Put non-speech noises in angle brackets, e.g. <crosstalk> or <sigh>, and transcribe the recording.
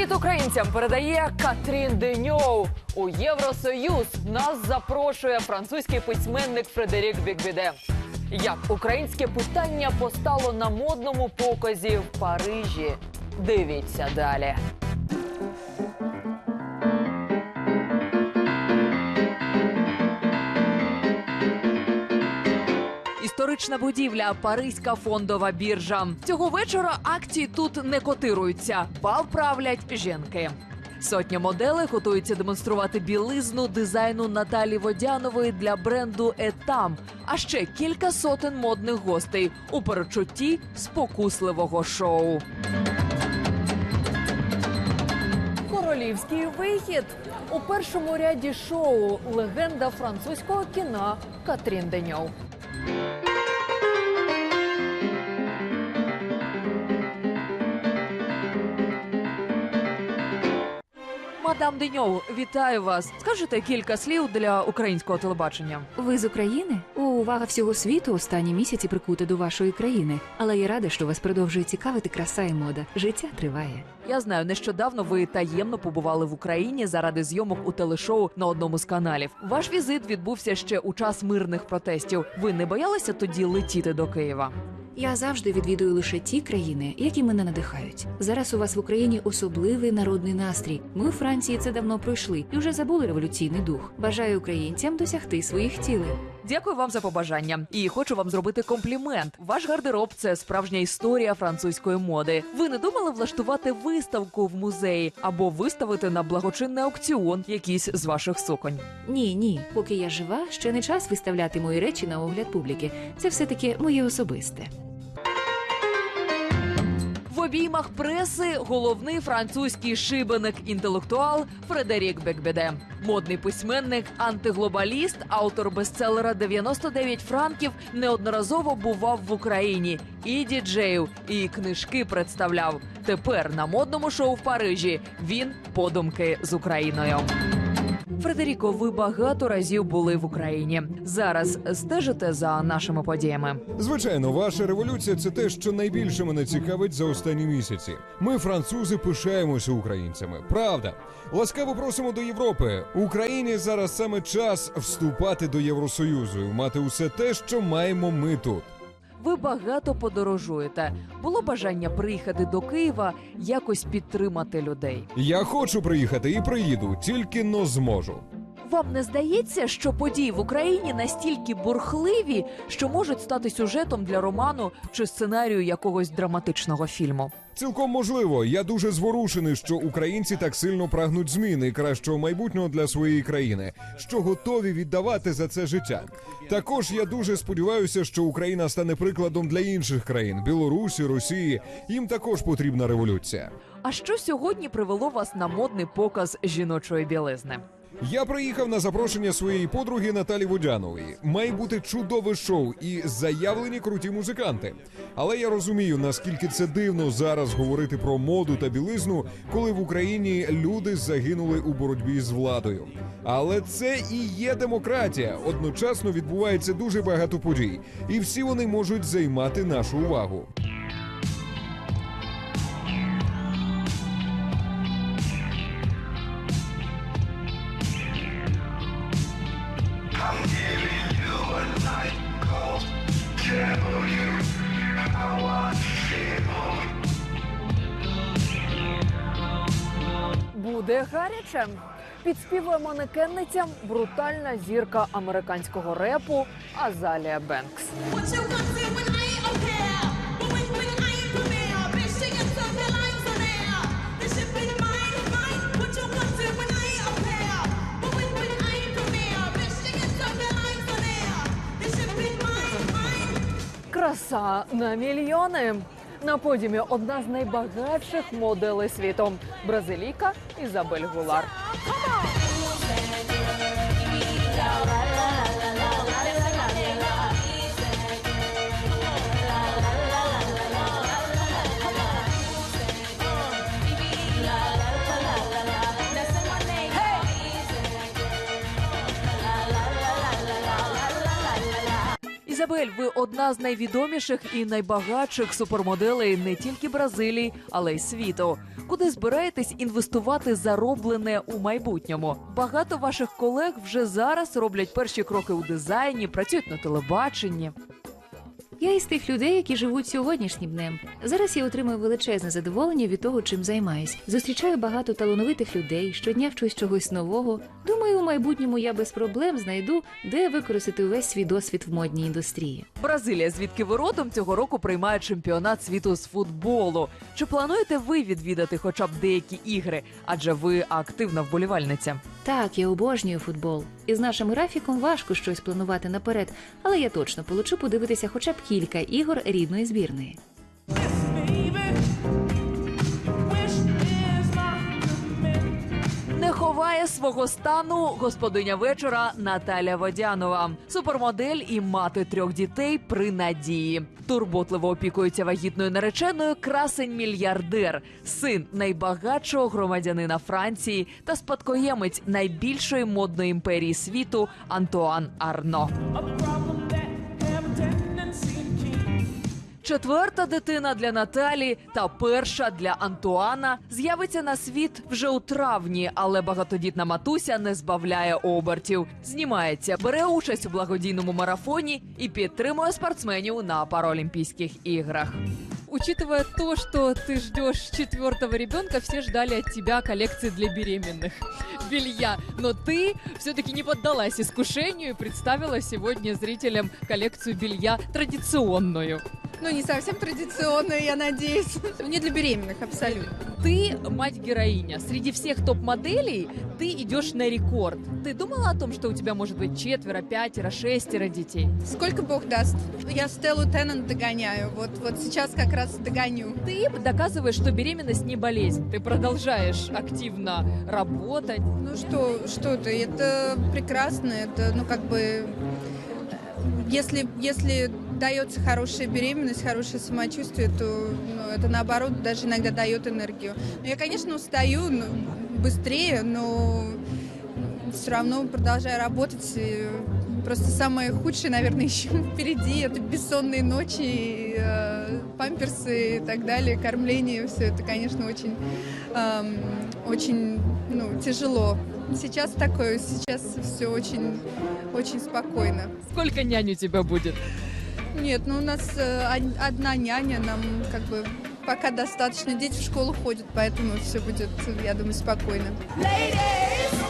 Привіт українцям! Передає Катрін Деньоу. У Євросоюз нас запрошує французький письменник Фредерік Бікбіде. Як українське питання постало на модному показі в Парижі? Дивіться далі. Історична будівля, Паризька фондова біржа. Цього вечора акції тут не котируються, бал правлять жінки. Сотня моделей готуються демонструвати білизну дизайну Наталі Водянової для бренду Етам. А ще кілька сотень модних гостей у перечутті спокусливого шоу. Королівський вихід у першому ряді шоу легенда французького кіна Катрін Деньов. Мадам Деньов, вітаю вас. Скажете кілька слів для українського телебачення. Ви з України? О, увага всього світу останні місяці прикута до вашої країни. Але я рада, що вас продовжує цікавити краса і мода. Життя триває. Я знаю, нещодавно ви таємно побували в Україні заради зйомок у телешоу на одному з каналів. Ваш візит відбувся ще у час мирних протестів. Ви не боялися тоді летіти до Києва? Я завжди відвідую лише ті країни, які мене надихають. Зараз у вас в Україні особливий народний настрій. Ми у Франції це давно пройшли і вже забули революційний дух. Бажаю українцям досягти своїх цілей. Дякую вам за побажання. І хочу вам зробити комплімент. Ваш гардероб це справжня історія французької моди. Ви не думали влаштувати виставку в музеї або виставити на благочинний аукціон якісь з ваших суконь? Ні, ні, поки я жива, ще не час виставляти мої речі на огляд публіки. Це все таки моє особисте. Обіймах преси головний французький шибеник інтелектуал Фредерік Бекбеде. Модний письменник, антиглобаліст, автор бестселера «99 франків неодноразово бував в Україні і діджеїв, і книжки представляв. Тепер на модному шоу в Парижі він подумки з Україною. Фредеріко, ви багато разів були в Україні. Зараз стежите за нашими подіями. Звичайно, ваша революція це те, що найбільше мене цікавить за останні місяці. Ми, французи, пишаємося українцями. Правда, ласкаво просимо до Європи. Україні зараз саме час вступати до Євросоюзу, і мати усе те, що маємо ми тут. Ви багато подорожуєте. Було бажання приїхати до Києва, якось підтримати людей. Я хочу приїхати і приїду, тільки но зможу. Вам не здається, що події в Україні настільки бурхливі, що можуть стати сюжетом для роману чи сценарію якогось драматичного фільму? Цілком можливо, я дуже зворушений, що українці так сильно прагнуть зміни і кращого майбутнього для своєї країни, що готові віддавати за це життя. Також я дуже сподіваюся, що Україна стане прикладом для інших країн Білорусі, Росії. Їм також потрібна революція. А що сьогодні привело вас на модний показ жіночої білизни? Я приїхав на запрошення своєї подруги Наталі Водянової. Має бути чудове шоу і заявлені круті музиканти. Але я розумію, наскільки це дивно зараз говорити про моду та білизну, коли в Україні люди загинули у боротьбі з владою. Але це і є демократія. Одночасно відбувається дуже багато подій, і всі вони можуть займати нашу увагу. Буде гаряче. Підспівує манекенницям брутальна зірка американського репу Азалія Бенкс. Краса на мільйони. На подіумі одна з найбагатших моделей світу бразилійка Ізабель Гулар. Ізабель ви одна з найвідоміших і найбагатших супермоделей не тільки Бразилії, але й світу. Куди збираєтесь інвестувати зароблене у майбутньому? Багато ваших колег вже зараз роблять перші кроки у дизайні, працюють на телебаченні. Я із тих людей, які живуть сьогоднішнім днем. Зараз я отримую величезне задоволення від того, чим займаюсь. Зустрічаю багато талановитих людей, щодня вчусь чогось нового. Думаю, у майбутньому я без проблем знайду, де використати увесь свій досвід в модній індустрії. Бразилія, звідки ви родом, цього року приймає чемпіонат світу з футболу. Чи плануєте ви відвідати хоча б деякі ігри? Адже ви активна вболівальниця. Так, я обожнюю футбол. Із нашим графіком важко щось планувати наперед, але я точно получу подивитися хоча б кілька ігор рідної збірної. Свого стану господиня вечора Наталя Водянова, супермодель і мати трьох дітей при надії. Турботливо опікується вагітною нареченою красень мільярдер, син найбагатшого громадянина Франції та спадкоємець найбільшої модної імперії світу Антуан Арно. Четверта дитина для Наталі та перша для Антуана з'явиться на світ вже у травні, але багатодітна матуся не збавляє обертів. Знімається, бере участь у благодійному марафоні і підтримує спортсменів на Паралімпійських іграх. Учитывая то, что ты ждешь четвертого ребенка, все ждали от тебя коллекции для беременных <laughs> белья. Но ты все-таки не поддалась искушению и представила сегодня зрителям коллекцию белья традиционную. Ну, не совсем традиционную, я надеюсь. Не для беременных, абсолютно. Ты мать-героиня. Среди всех топ-моделей ты идешь на рекорд. Ты думала о том, что у тебя может быть четверо, пятеро, шестеро детей? Сколько бог даст. Я Стеллу Теннант догоняю. Вот, вот сейчас как раз догоню. Ты доказываешь, что беременность не болезнь. Ты продолжаешь активно работать. Ну что, что ты, это прекрасно, это, ну, как бы, если, если дается хорошая беременность, хорошее самочувствие, то ну, это наоборот даже иногда дает энергию. Ну, я, конечно, устаю ну, быстрее, но все равно продолжаю работать. И Просто самое худшее, наверное, <laughs> еще впереди. Это бессонные ночи, э, памперсы и так далее, кормление. Все это, конечно, очень, эм, очень ну, тяжело. Сейчас такое, сейчас все очень, очень спокойно. Сколько нянь у тебя будет? Нет, ну у нас э, од- одна няня, нам как бы пока достаточно. Дети в школу ходят, поэтому все будет, я думаю, спокойно. Ladies, ladies,